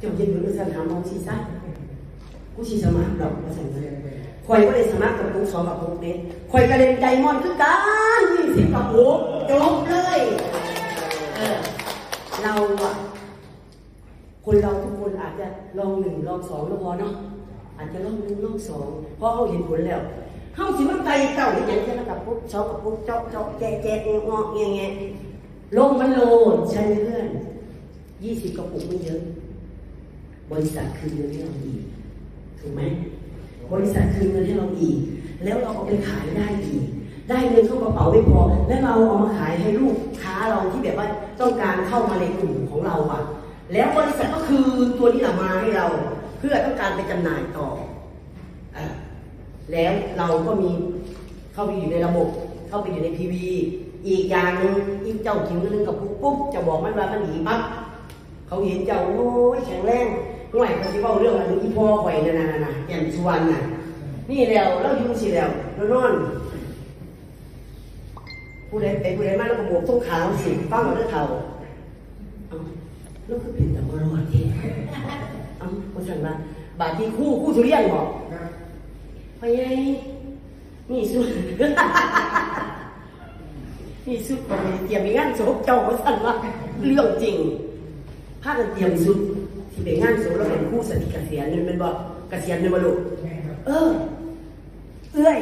จ้าเย็นมือสันหามองชีซะกูชีสมัครดอกมาสั่งเลยคอยก็เลยสมัครกับปุ๊กสองกับปุ๊กเด็กคอยกระเด็นไดมอนด์คือกันยี่สิบกับปุ๊กจบเลยเออเราอะคนเราทุกคนอาจจะลองหนึ่งลองสองแล้วพอเนาะอาจจะลองหนึ่งลองสองเพราะเขาเห็นผลแล้วเขาสิมันไกลเก่าอย่างนี้แล้วกับปุ๊กสองกับปุ๊กเจาะเจาะแจ๊ะแจ๊ะงอกเงี้ยเงี้ยลงมันโลดใช่เพื่อนยี่สิบกระปุกไม่เยอะ บริษัทคืนเงินให้เราอีกถูกไหมบริษัทคืนเงินให้เราอีก แล้วเราเอาไปขายได้อีก ได้เงินเข้ากระเป๋าไม่พอ แล้วเราเอามาขายให้ลูกค้าเราที่แบบว่าต้องการเข้ามาในกลุ่มของเราอะ แล้วบริษัทก็คืนตัวนี้แหละมาให้เรา เพื่อต้องการไปจำหน่ายต่ออะแล้วเราก็มีเข้าไปอยู่ในระบบ เข้าไปอยู่ในทีวีอีกอย่างหนึ่งอีกเจ้ากินเรื่องกับปุ๊บปุ๊บจะบอกมันว่ามันหนีปั๊บเขาเห็นเจ้าโอ้ยแข็งแรง ห่วยเขาสิเว้าเรื่องอะไรอีพ่อข่อยนั่นน่ะน่ะแก่นชวนน่ะ นี่แล้วเราอยู่สิแล้วเรานอน ผู้ใดไปผู้ใดมาแล้วก็บวกต้งขาวสิฟังเอาเรื่องเขาเอาแล้วก็เป็นแต่มรอดที่เอาคนสั่งว่าบาดที่คู่คู่ทุเรียนบอกพอยัยนี่สุดนี่สุดเตรียมงานศพเจ้าคนสั่งว่าเรื่องจริงพากันเตรียมสุด ที่ไปงานศพแล้วเป็นคู่สนิทเกษียณนี่มันบอกเกษียณในบรรลุเออ เอ้ย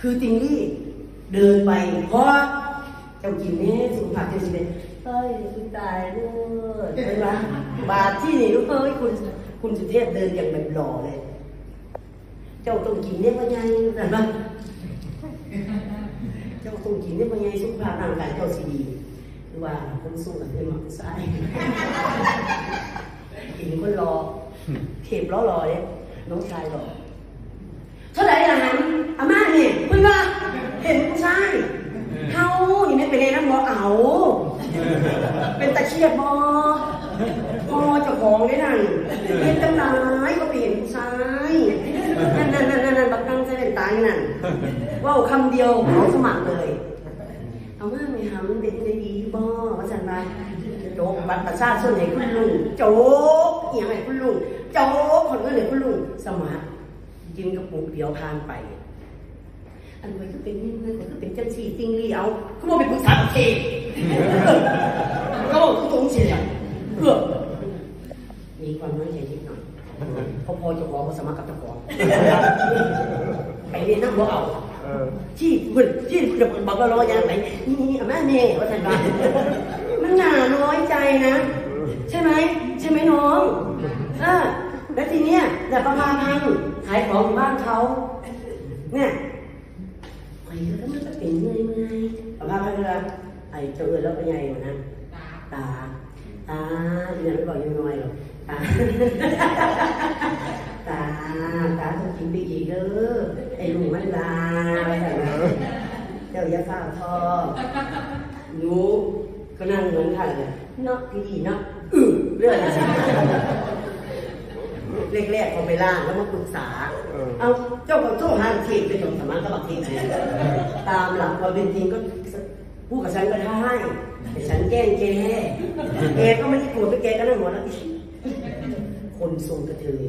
คือจริงที่เดินไปเพราะเจ้ากินนี่สุขภาพเจ้าสิเป็นเฮ้ยคุณตายเลยใช่ไหมบาทที่นี่ลูกเอ้ยคุณ คุณสุเทพเดินอย่างแบบหล่อเลย เจ้าต้องกินเนี่ยว่าไงเห็นไหมเจ้าต้องกินเนี่ยว่าไงสุขภาพร่างกายเจ้าสิดีหรือว่าคนสู้กับเพื่อนหมักซ้าย กินคนรอเข็บล้อรอเลยน้องชายรอเท่าไหร่ล่ะหันอาม่าเนี่ยเพิ่งว่า เห็นผู้ชายเฮานี่ไม่เป็นไงนะบอเอาเป็นตะเคียบบอพอเจ้าของได้นั่นเห็นตั้งหลายก็ไปเห็นผู้ชายนั่นนั่นนั่นนั่นบักตั้งใส่เป็นตายนั่นเว่าคำเดียวเขาสมัครเลยเอามาไม่หำเด็กได้ดีบ่ว่าสันไปโจ๊กบัตรประชาชนให้คุณลุงโจ๊ก เอียงให้คุณลุงโจ๊กคนก็ให้คุณลุงสมัครกินกระปุกเดียวทานไป อันไว้ก็เป็นนี่นั่นก็เป็นจังสีจริงเลียวเขาบอกเป็นผู้สาวเทเขาบอกตรงๆเสียเออมีความน้อยใจนิดหน่อยพอพอจะขอมาสมัครกับเจ้าของไปเรียนนั่งบ่เอาที่เพิ่นที่เพิ่นบอกว่ารอยังไปนี่แม่แม่ว่าท่านว่ามันหนาน้อยใจนะ แล้วทีเนี้ยแต่ประมาพันธ์ขายของอยู่บ้านเขาเนี่ยไปแล้วมันก็เป็นเมื่อยเมื่อยประมาพันธ์เลยไอ้เจ้าเอ๋ยแล้วก็ใหญ่กว่านั้นตาตาเนี่ยไม่บอกยังน้อยหรอกตาตาตาต้องกินไปอีกเด้อไอ้ลุงมันลาเจ้าอย่าฝ้าทอหนูก็นั่งเหมือนกันเลยเนาะพี่ดีเนาะอือเรื่องอะไร แรกๆเขาไปล่างแล้วมาปรึกษา เออ เอาเจ้าของโทษหานเทพไปตรงสมานกับบักเทพเลยตามหลักความเป็นจริงก็พูดกับฉันก็ได้แต่ฉันแกล้งแกแกก็ไม่ได้โกรธไปแกก็นั่งหัวแล้วคนทรงกระเทย